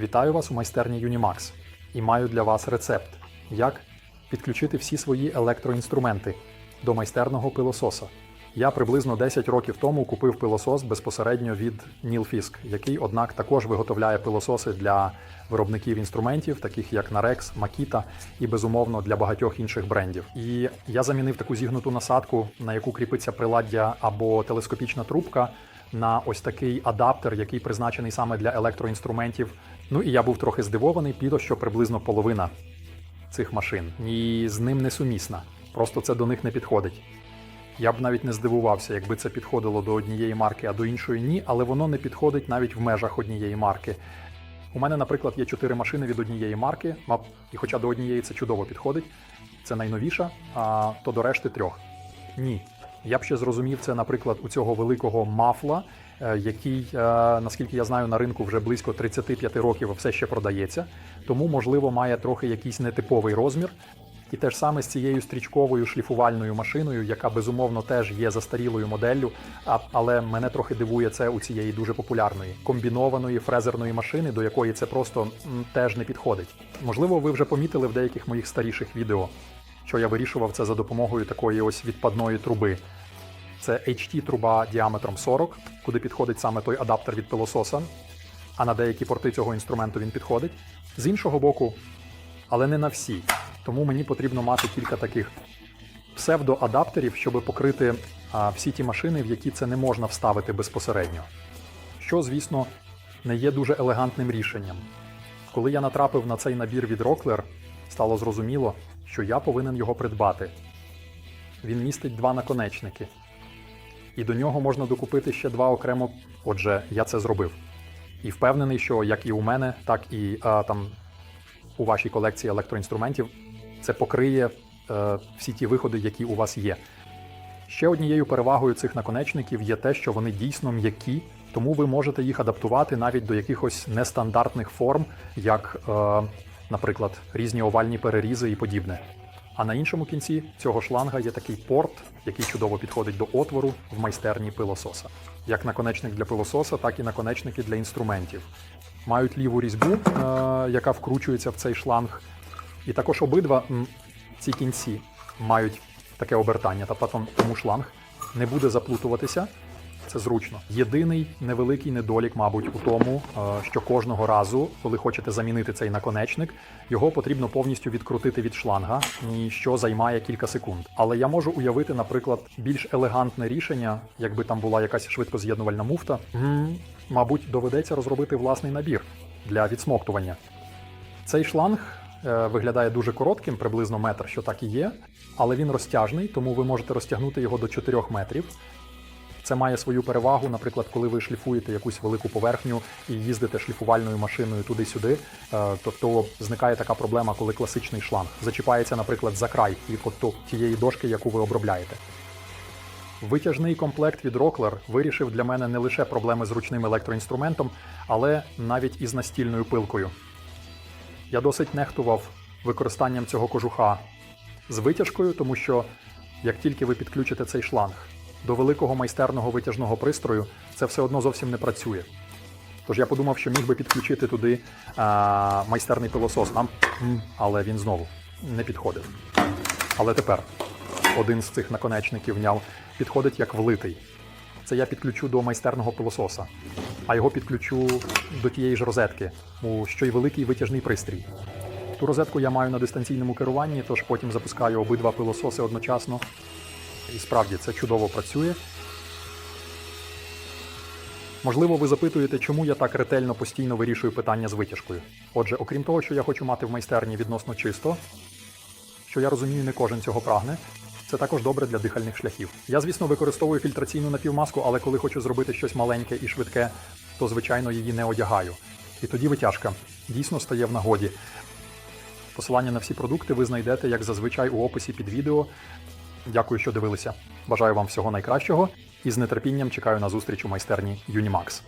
Вітаю вас у майстерні Unimax і маю для вас рецепт, як підключити всі свої електроінструменти до майстерного пилососа. Я приблизно 10 років тому купив пилосос безпосередньо від Nilfisk, який, однак, також виготовляє пилососи для виробників інструментів, таких як Narex, Makita і безумовно для багатьох інших брендів. І я замінив таку зігнуту насадку, на яку кріпиться приладдя або телескопічна трубка, на ось такий адаптер, який призначений саме для електроінструментів. Ну і я був трохи здивований, підо що приблизно половина цих машин і з ним не сумісна. Просто це до них не підходить. Я б навіть не здивувався, якби це підходило до однієї марки, а до іншої ні, але воно не підходить навіть в межах однієї марки. У мене, наприклад, є чотири машини від однієї марки, і хоча до однієї це чудово підходить, це найновіша, а то до решти трьох. Ні. Я б ще зрозумів це, наприклад, у цього великого мафла, е, який, е, наскільки я знаю, на ринку вже близько 35 років все ще продається, тому, можливо, має трохи якийсь нетиповий розмір. І те ж саме з цією стрічковою шліфувальною машиною, яка безумовно теж є застарілою моделлю, але мене трохи дивує це у цієї дуже популярної комбінованої фрезерної машини, до якої це просто м, теж не підходить. Можливо, ви вже помітили в деяких моїх старіших відео, що я вирішував це за допомогою такої ось відпадної труби. Це HT труба діаметром 40, куди підходить саме той адаптер від пилососа, а на деякі порти цього інструменту він підходить. З іншого боку, але не на всі. Тому мені потрібно мати кілька таких псевдоадаптерів, щоб покрити а, всі ті машини, в які це не можна вставити безпосередньо. Що, звісно, не є дуже елегантним рішенням. Коли я натрапив на цей набір від Rockler, стало зрозуміло, що я повинен його придбати. Він містить два наконечники, і до нього можна докупити ще два окремо. Отже, я це зробив. І впевнений, що як і у мене, так і а, там у вашій колекції електроінструментів це покриє е, всі ті виходи, які у вас є. Ще однією перевагою цих наконечників є те, що вони дійсно м'які, тому ви можете їх адаптувати навіть до якихось нестандартних форм, як, е, наприклад, різні овальні перерізи і подібне. А на іншому кінці цього шланга є такий порт, який чудово підходить до отвору в майстерні пилососа. Як наконечник для пилососа, так і наконечники для інструментів. Мають ліву різьбу, е, яка вкручується в цей шланг. І також обидва ці кінці мають таке обертання, та потім тому шланг не буде заплутуватися. Це зручно. Єдиний невеликий недолік, мабуть, у тому, е, що кожного разу, коли хочете замінити цей наконечник, його потрібно повністю відкрутити від шланга, що займає кілька секунд. Але я можу уявити, наприклад, більш елегантне рішення, якби там була якась швидкоз'єднувальна муфта. Мабуть, доведеться розробити власний набір для відсмоктування. Цей шланг е, виглядає дуже коротким, приблизно метр, що так і є, але він розтяжний, тому ви можете розтягнути його до 4 метрів. Це має свою перевагу, наприклад, коли ви шліфуєте якусь велику поверхню і їздите шліфувальною машиною туди-сюди, е, тобто зникає така проблема, коли класичний шланг зачіпається, наприклад, за край від от тієї дошки, яку ви обробляєте. Витяжний комплект від Rockler вирішив для мене не лише проблеми з ручним електроінструментом, але навіть із настільною пилкою. Я досить нехтував використанням цього кожуха з витяжкою, тому що як тільки ви підключите цей шланг до великого майстерного витяжного пристрою, це все одно зовсім не працює. Тож я подумав, що міг би підключити туди а, майстерний пилосос, нам, але він знову не підходив. Але тепер один з цих наконечників няв підходить як влитий. Це я підключу до майстерного пилососа, а його підключу до тієї ж розетки, у що й великий витяжний пристрій. Ту розетку я маю на дистанційному керуванні, тож потім запускаю обидва пилососи одночасно. І справді це чудово працює. Можливо, ви запитуєте, чому я так ретельно постійно вирішую питання з витяжкою. Отже, окрім того, що я хочу мати в майстерні відносно чисто, що я розумію, не кожен цього прагне. Це також добре для дихальних шляхів. Я, звісно, використовую фільтраційну напівмаску, але коли хочу зробити щось маленьке і швидке, то звичайно її не одягаю. І тоді витяжка дійсно стає в нагоді. Посилання на всі продукти ви знайдете, як зазвичай, у описі під відео. Дякую, що дивилися. Бажаю вам всього найкращого і з нетерпінням чекаю на зустріч у майстерні Unimax.